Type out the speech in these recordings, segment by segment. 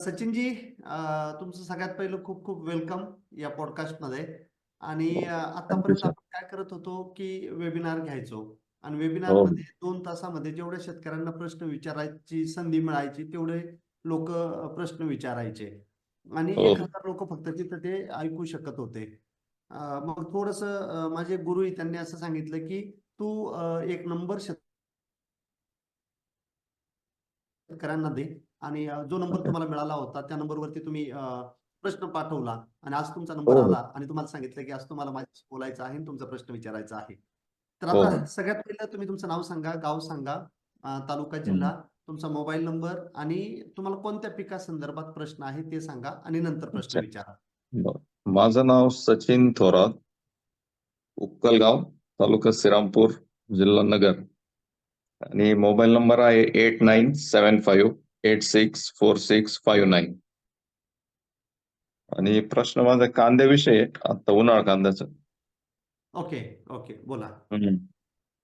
सचिनजी तुमचं सगळ्यात पहिलं खूप खूप वेलकम या पॉडकास्टमध्ये आणि आतापर्यंत. आपण काय करत होतो की वेबिनार घ्यायचो आणि हो. वेबिनारमध्ये दोन तासामध्ये जेवढ्या शेतकऱ्यांना प्रश्न विचारायची संधी मिळायची तेवढे लोक प्रश्न विचारायचे आणि हो. एक हजार लोक फक्त तिथं ते ऐकू शकत होते मग थोडस माझे गुरु त्यांनी असं सांगितलं की तू एक नंबर शेतकऱ्यांना दे आणि जो नंबर. तुम्हाला मिळाला होता त्या नंबरवरती तुम्ही प्रश्न पाठवला आणि आज तुमचा नंबर हो. आला आणि तुम्हाला सांगितलं की आज तुम्हाला माझ्याशी बोलायचं आहे तुमचा प्रश्न विचारायचा आहे तर हो, आता. सगळ्यात पहिलं तुम्ही तुमचं नाव सांगा गाव सांगा तालुका. जिल्हा तुमचा मोबाईल नंबर आणि तुम्हाला कोणत्या पिकासंदर्भात प्रश्न आहे ते सांगा आणि नंतर प्रश्न. विचारा. माझं नाव सचिन थोरात उक्कलगाव तालुका श्रीरामपूर जिल्हा नगर आणि मोबाईल नंबर आहे eight nine seven five eight six four six five nine आणि प्रश्न माझा कांद्याविषयी आहे. आता उन्हाळ कांद्याचा. ओके ओके बोला.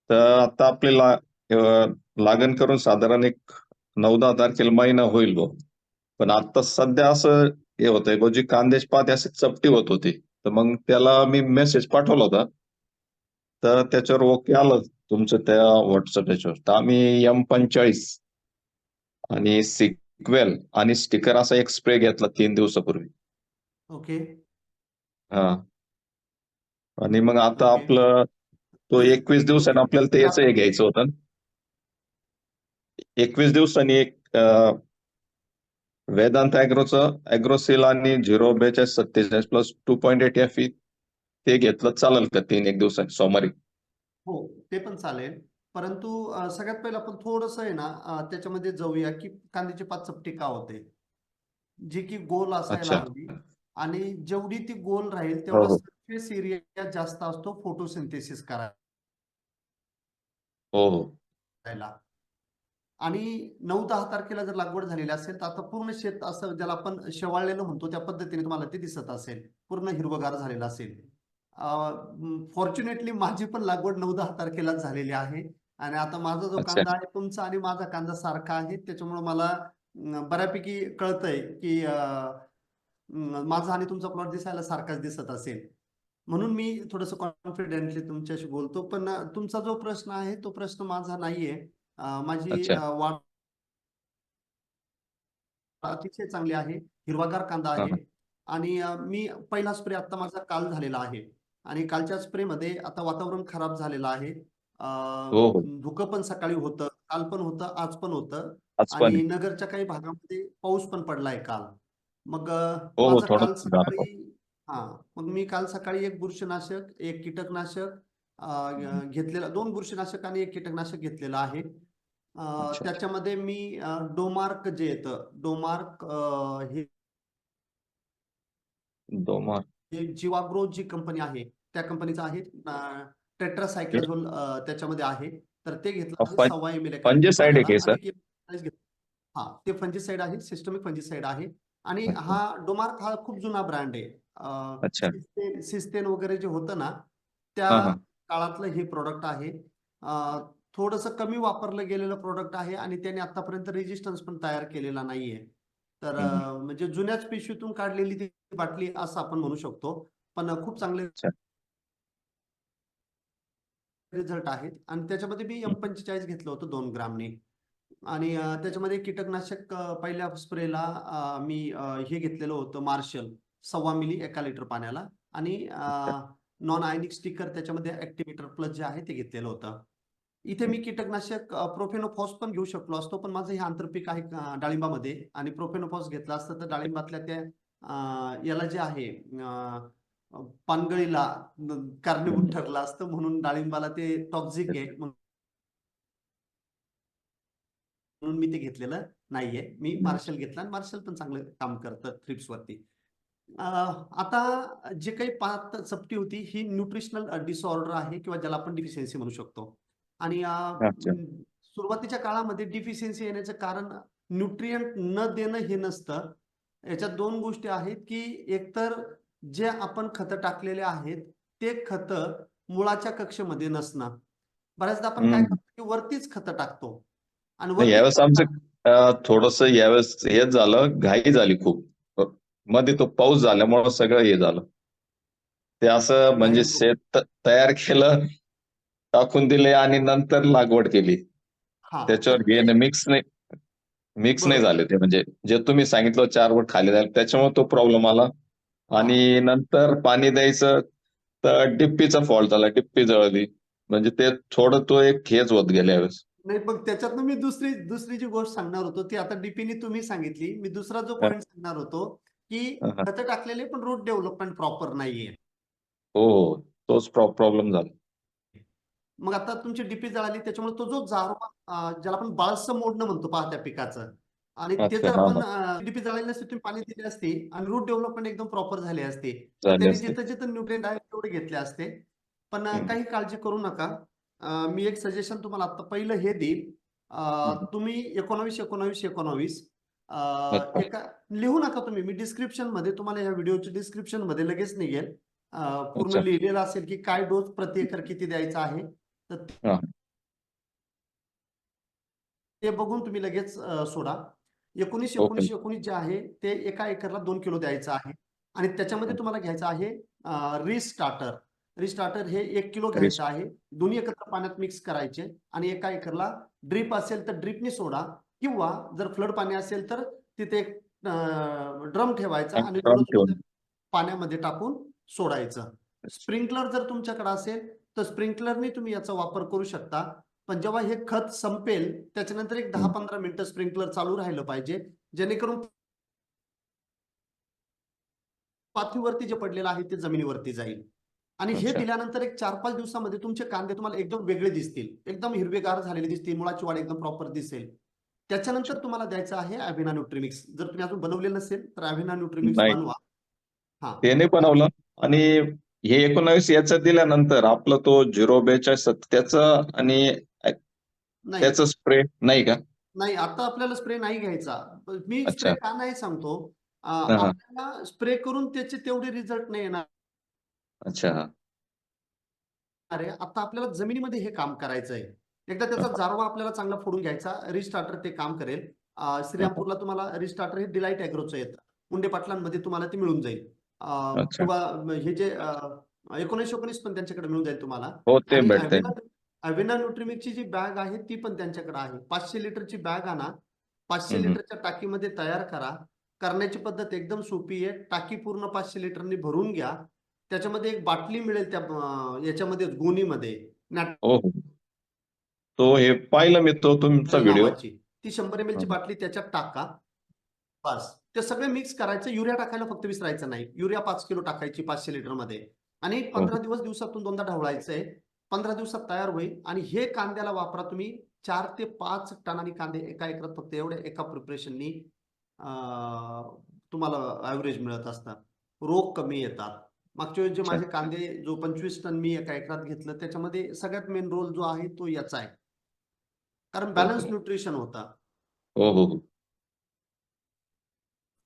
तर आता आपली ला अं, लागण करून साधारण एक नऊ दहा तारखेला महिना होईल भाऊ पण आता सध्या असं हे होतंय भाऊ जी कांद्याची पाती अशी चपटी होत होती. तर मग त्याला मी मेसेज पाठवला होता. तर त्याच्यावर ओके आलं तुमचं त्या व्हॉट्सअप याच्यावर तर आम्ही एम पंचेचाळीस. आणि सिक्वेल आणि स्टिकर असा एक स्प्रे घेतला तीन दिवसापूर्वी. ओके. हा. आणि मग आता ओके. आपलं तो एकवीस दिवसाने आपल्याला ते याचं हे घ्यायचं होतं. एकवीस दिवसांनी एक अं, वेदांत अॅग्रोचं अॅग्रोसिल आणि झिरो बेचाळीस सत्तेचाळीस plus two point eight F ते घेतलं चालेल का तीन एक दिवसांनी? सोमवारी. हो ते पण चालेल. परंतु सगळ्यात पहिलं आपण थोडस आहे ना त्याच्यामध्ये जाऊया की कांद्याची पात चपटी का होते? जी की गोल असायला. हवी आणि जेवढी ती गोल राहील हो, तेवढा हो. सरफेस एरिया जास्त असतो फोटोसिंथेसिस करायला. हो हो. आणि नऊ दहा तारखेला जर लागवड झालेली असेल तर आता पूर्ण शेत असं ज्याला आपण शेवाळलेलं म्हणतो त्या पद्धतीने तुम्हाला ते दिसत असेल. पूर्ण हिरवगार झालेलं असेल. फॉर्च्युनेटली माझी पण लागवड नऊ दहा तारखेलाच झालेली आहे. आणि आता माझा जो. कांदा आहे तुमचा आणि माझा कांदा सारखा आहे त्याच्यामुळे मला बऱ्यापैकी कळतंय की माझा आणि तुमचा प्लॉट दिसायला सारखाच दिसत असेल. म्हणून मी थोडस कॉन्फिडेंटली तुमच्याशी बोलतो. पण तुमचा जो प्रश्न आहे तो प्रश्न माझा नाहीये. माझी वाढ अतिशय चांगली आहे. हिरवागार कांदा आहे. आणि मी पहिला स्प्रे आता माझा काल झालेला आहे. आणि कालच्या स्प्रे मध्ये आता वातावरण खराब झालेलं आहे हो, हो. धुकं पण सकाळी होतं काल पण होतं आज पण होतं आणि नगरच्या काही भागामध्ये पाऊस पण पडलाय काल मग हो, काल. सकाळी हा मग मी काल सकाळी एक बुरशीनाशक एक कीटकनाशक. घेतलेला दोन बुरशीनाशक आणि एक कीटकनाशक घेतलेलं आहे. त्याच्यामध्ये मी डोमार्क जे येतं डोमार्क हे दोमार हे जीवाग्रो जी कंपनी आहे त्या कंपनीचं आहे टेट्रासायक्लोझोल त्याच्यामध्ये आहे तर ते घेतलं सव्वा एम एल फंजिसाइड? हा ते फंजिसाइड आहे सिस्टमिक फंजिसाइड आहे आणि. हा डोमार्क हा खूप जुना ब्रँड आहे. सिस्टेन वगैरे जे होतं ना त्या. काळातलं हे प्रोडक्ट आहे थोडस कमी वापरलं गेलेलं प्रोडक्ट आहे आणि त्याने आतापर्यंत रेजिस्टन्स पण तयार केलेला नाहीये तर म्हणजे जुन्याच पिशवीतून काढलेली ती बाटली असं आपण म्हणू शकतो पण खूप चांगले. रिझल्ट आहेत. आणि त्याच्यामध्ये मी एम. पंचेचाळीस घेतलं होतं दोन ग्रामने. आणि त्याच्यामध्ये कीटकनाशक पहिल्या स्प्रेला मी हे घेतलेलं होतं मार्शल सव्वा मिली एका लिटर पाण्याला. आणि नॉन आयनिक स्टिकर त्याच्यामध्ये ऍक्टिव्हेटर प्लस जे आहे ते घेतलेलं होतं. इथे मी कीटकनाशक प्रोफेनोफॉस पण घेऊ शकलो असतो पण माझं हे आंतरपीक आहे डाळिंबामध्ये. आणि प्रोफेनोफॉस घेतला असतं तर डाळिंबातल्या त्या याला जे आहे पानगळीला कारणीभूत ठरलं असतं म्हणून डाळिंबाला ते टॉक्झिक आहे म्हणून मी ते घेतलेलं नाहीये मी. मार्शल घेतलं आणि मार्शल पण चांगलं काम करतं थ्रिप्स वरती आता जे काही पात चपटी होती ही न्यूट्रिशनल डिसऑर्डर आहे किंवा ज्याला आपण डिफिशियन्सी म्हणू शकतो आणि. सुरुवातीच्या काळामध्ये डिफिशियन्सी येण्याचं कारण न्यूट्रियंट न देणं हे नसतं याच्यात दोन गोष्टी आहेत की एकतर जे आपण खतं टाकलेले आहेत ते खतं मुळाच्या कक्षेमध्ये नसणं बऱ्याचदा आपण काय. करतो की वरतीच खतं टाकतो. आणि यावेळेस आमचं थोडस यावेळेस हेच झालं घाई झाली खूप. मध्ये तो पाऊस झाल्यामुळं सगळं हे झालं. ते असं म्हणजे. शेत तयार केलं टाकून दिले आणि नंतर लागवड केली. हा. त्याच्यावर हे मिक्स नाही मिक्स नाही. झाले ते म्हणजे जे तुम्ही सांगितलं चार बोट खाली झाले त्याच्यामुळे तो प्रॉब्लेम आला. आणि नंतर पाणी द्यायचं तर डिप्पीचा फॉल्ट झाला डिप्पी जळली. म्हणजे ते थोडं तो एक हेच होत गेल्या यावेळेस. नाही मग त्याच्यातनं मी दुसरी दुसरी जी गोष्ट सांगणार होतो ती आता डीपीने तुम्ही सांगितली. मी दुसरा जो. पॉईंट सांगणार होतो की. खतं टाकलेले पण रूट डेव्हलपमेंट प्रॉपर नाहीये. हो हो. तोच प्रॉब्लेम झाला. मग आता तुमची डीपी जळाली त्याच्यामुळे तो जो जारवा अं, ज्याला आपण बाळसं मोडणं म्हणतो पहा त्या पिकाचं आणि ते जर आपण डीपी जळाली नसती तुम्ही पाणी दिले असते आणि रूट डेव्हलपमेंट एकदम प्रॉपर झाले असते त्यांनी. जिथं जिथं न्यूट्रिएंट आहे तेवढे घेतले असते पण. काही काळजी करू नका मी एक सजेशन तुम्हाला आता पहिलं हे देईल. तुम्ही एकोणावीस एकोणावीस एकोणावीस. एका लिहू नका तुम्ही मी डिस्क्रिप्शनमध्ये तुम्हाला या व्हिडिओच्या डिस्क्रिप्शनमध्ये लगेच निघेल पूर्ण. लिहिलेलं असेल की काय डोस प्रति एकर किती द्यायचा आहे तर. ते बघून तुम्ही लगेच सोडा एकोणीस. एकोणीस एकोणीस जे आहे ते एका एकरला दोन किलो द्यायचं आहे आणि त्याच्यामध्ये. तुम्हाला घ्यायचं आहे रिस्टार्टर रिस्टार्टर हे एक किलो घ्यायचं आहे दोन्ही एकत्र पाण्यात मिक्स करायचे आणि एका एकरला ड्रीप असेल तर ड्रीपनी सोडा किंवा जर फ्लड पाणी असेल तर तिथे एक ड्रम ठेवायचा आणि. पाण्यामध्ये टाकून सोडायचं स्प्रिंकलर जर तुमच्याकडे असेल तर स्प्रिंकलरनी तुम्ही याचा वापर करू शकता पण जेव्हा हे खत संपेल त्याच्यानंतर एक दहा. पंधरा मिनिटं स्प्रिंकलर चालू राहिलं पाहिजे जेणेकरून पाथीवरती जे पडलेलं आहे ते जमिनीवरती जाईल. आणि हे. दिल्यानंतर एक चार पाच दिवसामध्ये तुमचे कांदे तुम्हाला एकदम वेगळे दिसतील. एकदम हिरवेगार झालेले दिसतील मुळाची वाढ एकदम प्रॉपर दिसेल. त्याच्यानंतर तुम्हाला द्यायचं आहे अव्हिना न्यूट्रिमिक्स जर तुम्ही अजून बनवलेलं नसेल तर अव्हिना न्यूट्रिमिक्स. बनवा. हा. ते नाही बनवलं. आणि हे एकोणावीस याचं दिल्यानंतर आपलं तो झिरो बेचाळीस त्याचं आणि त्याचं स्प्रे नाही का? नाही आता आपल्याला स्प्रे नाही घ्यायचा. मी. स्प्रे का नाही सांगतो. आपल्याला स्प्रे करून त्याचे तेवढे रिझल्ट नाही येणार. अच्छा हा. आहे आता आपल्याला जमिनीमध्ये हे काम करायचं आहे एकदा त्याचा जारवा आपल्याला चांगला फोडून घ्यायचा. रिस्टार्टर ते काम करेल. श्रीरामपूरला तुम्हाला रिस्टार्टर हे डिलाईट ॲग्रोचं येतं. मुंडे पाटलांमध्ये तुम्हाला ते मिळून जाईल. किंवा हे जे अं, एकोणीस पण त्यांच्याकडे मिळून जाईल तुम्हाला. हो अविना न्यूट्रिमिक्सची जी बॅग आहे ती पण त्यांच्याकडे आहे. पाचशे लिटरची बॅग आणा. पाचशे. लिटरच्या टाकीमध्ये तयार करा. करण्याची पद्धत एकदम सोपी आहे. टाकी पूर्ण पाचशे लिटरनी भरून घ्या. त्याच्यामध्ये एक बाटली मिळेल त्या याच्यामध्ये गोणीमध्ये. हो हो. तो हे पाहिलं मी तो तुमचा व्हिडिओ. ती शंभर एम ची हं. बाटली त्याच्यात टाका. बस. ते सगळे मिक्स करायचं. युरिया टाकायला फक्त विसरायचं नाही. युरिया पाच किलो टाकायची पाचशे लिटरमध्ये आणि हो. पंधरा दिवस दिवसातून दोनदा ढवळायचंय. पंधरा दिवसात तयार होईल. आणि हे कांद्याला वापरा तुम्ही. चार ते पाच टनानी कांदे एका एकरात फक्त एवढ्या एका प्रिपरेशननी तुम्हाला ॲव्हरेज मिळत असतात. रोग कमी येतात. मागच्या वेळेस जे. माझे कांदे जो पंचवीस टन मी एका एकरात घेतलं त्याच्यामध्ये सगळ्यात मेन रोल जो आहे तो याचा आहे. कारण बॅलन्स. न्यूट्रिशन होता. हो हो हो.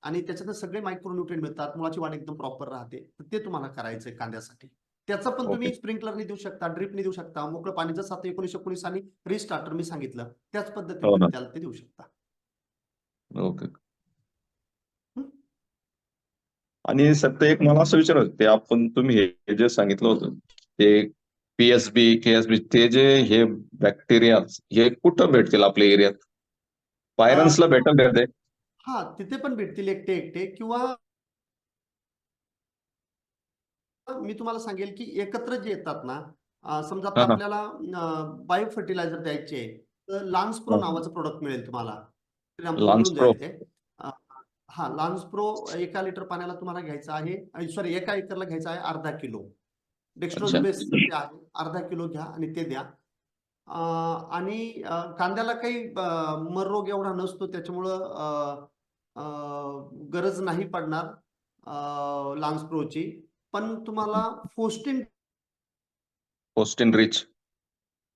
आणि त्याच्यातनं सगळे मायक्रोन्युट्रिएंट मिळतात. मुळाची वाढ एकदम प्रॉपर राहते. तर ते तुम्हाला करायचंय कांद्यासाठी. त्याचं पण तुम्ही. स्प्रिंकलरनी देऊ शकता ड्रिपनी देऊ शकता मोकळं पाणी जसं आता एकोणीस एकोणीस आणि रिस्टार्टर मी सांगितलं त्याच हो पद्धतीने. तुम्ही त्याला ते देऊ शकता ओके हं? आणि सध्या एक मला असं विचारायचं ते आपण तुम्ही हे जे सांगितलं होतं ते पीएसबी केएसबी ते जे हे बॅक्टेरिया हे कुठं भेटतील आपल्या एरियात पायरन्सला भेटेल का ते हा तिथे पण भेटतील एकटे एकटे किंवा मी तुम्हाला सांगेल की एकत्र जे येतात ना समजा आता. आपल्याला बायो फर्टिलायझर द्यायचे तर लान्स प्रो. नावाचं प्रोडक्ट मिळेल तुम्हाला हा लान्स प्रो एका लिटर पाण्याला तुम्हाला घ्यायचं आहे सॉरी एका एकरला घ्यायचं आहे अर्धा किलो डेक्स्ट्रोज. बेस आहे अर्धा किलो घ्या आणि ते द्या आणि कांद्याला काही अं, मर रोग एवढा नसतो त्याच्यामुळं गरज नाही पडणार लान्स प्रोची पण तुम्हाला फोस्टिन पोस्टिन रिच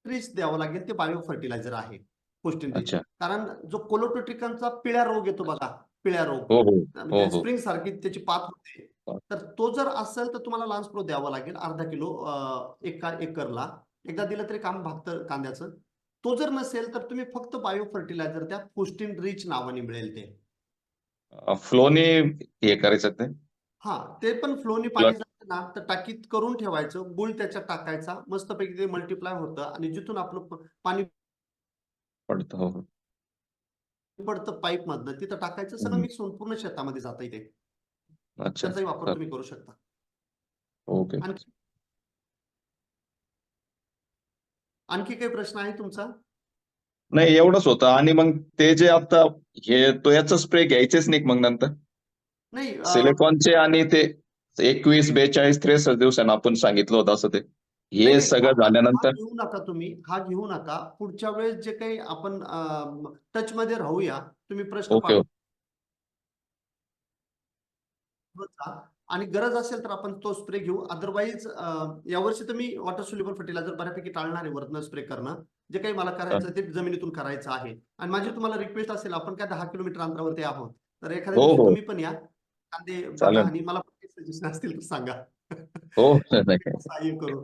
रिच द्यावं लागेल ते बायो फर्टिलायझर आहे फोस्टिन रिच अच्छा. कारण जो कोलोटोट्रिकनचा पिळ्या रोग येतो बघा पिळ्या रोग. हो हो. हो म्हणजे हो स्प्रिंग सारखी त्याची पात होते. तर तो जर असेल तर तुम्हाला लान्स प्रो द्यावा लागेल अर्धा किलो अं, एका एकरला. एकदा दिलं तरी काम भागतं कांद्याचं. तो जर नसेल तर तुम्ही फक्त बायो फर्टिलायझर त्या फुस्टिन रिच नावाने मिळेल ते. फ्लोने हे करायचं ते? हा ते पण फ्लोनी पाणी ना तर टाकीत करून ठेवायचं गुळ त्याच्यात टाकायचा मस्तपैकी ते मल्टिप्लाय होतं आणि जिथून आपलं पाणी पडतं हो. पडतं पाईप मधनं तिथं टाकायचं सगळं. मिक्स होऊन पूर्ण शेतामध्ये जातं इथे. अच्छा. त्याचाही वापर. तुम्ही करू शकता. ओके. आणखी? आणखी काही प्रश्न आहे तुमचा? नाही एवढंच होतं. आणि मग ते जे आता हे तो याचा स्प्रे घ्यायचेच नाही मग नंतर? नाही सिलिकॉनचे आणि ते एकवीस बेचाळीस त्रेसष्ट दिवसांना आपण सांगितलं होतं असं ते. हे सगळं झाल्यानंतर घेऊ नका तुम्ही हा घेऊ नका. पुढच्या वेळेस जे काही आपण टच मध्ये राहूया तुम्ही प्रश्न ओके आणि गरज असेल तर आपण तो स्प्रे घेऊ. अदरवाईज यावर्षी मी वॉटर सोल्युबल फर्टिलायझर बऱ्यापैकी टाळणार आहे वरनं स्प्रे करणं. जे काही मला करायचं ते जमिनीतून करायचं आहे. आणि माझी तुम्हाला रिक्वेस्ट असेल आपण काय दहा किलोमीटर अंतरावरती आहोत. तर एखाद्या हो, हो. तुम्ही पण या. कांदे. आणि मला सजेशन असतील तर सांगा हो नाही काय. सहाय्य करू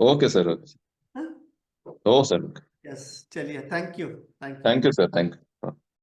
ओके सर ओके हो सर येस चलिए thank you thank you thank you sir thank you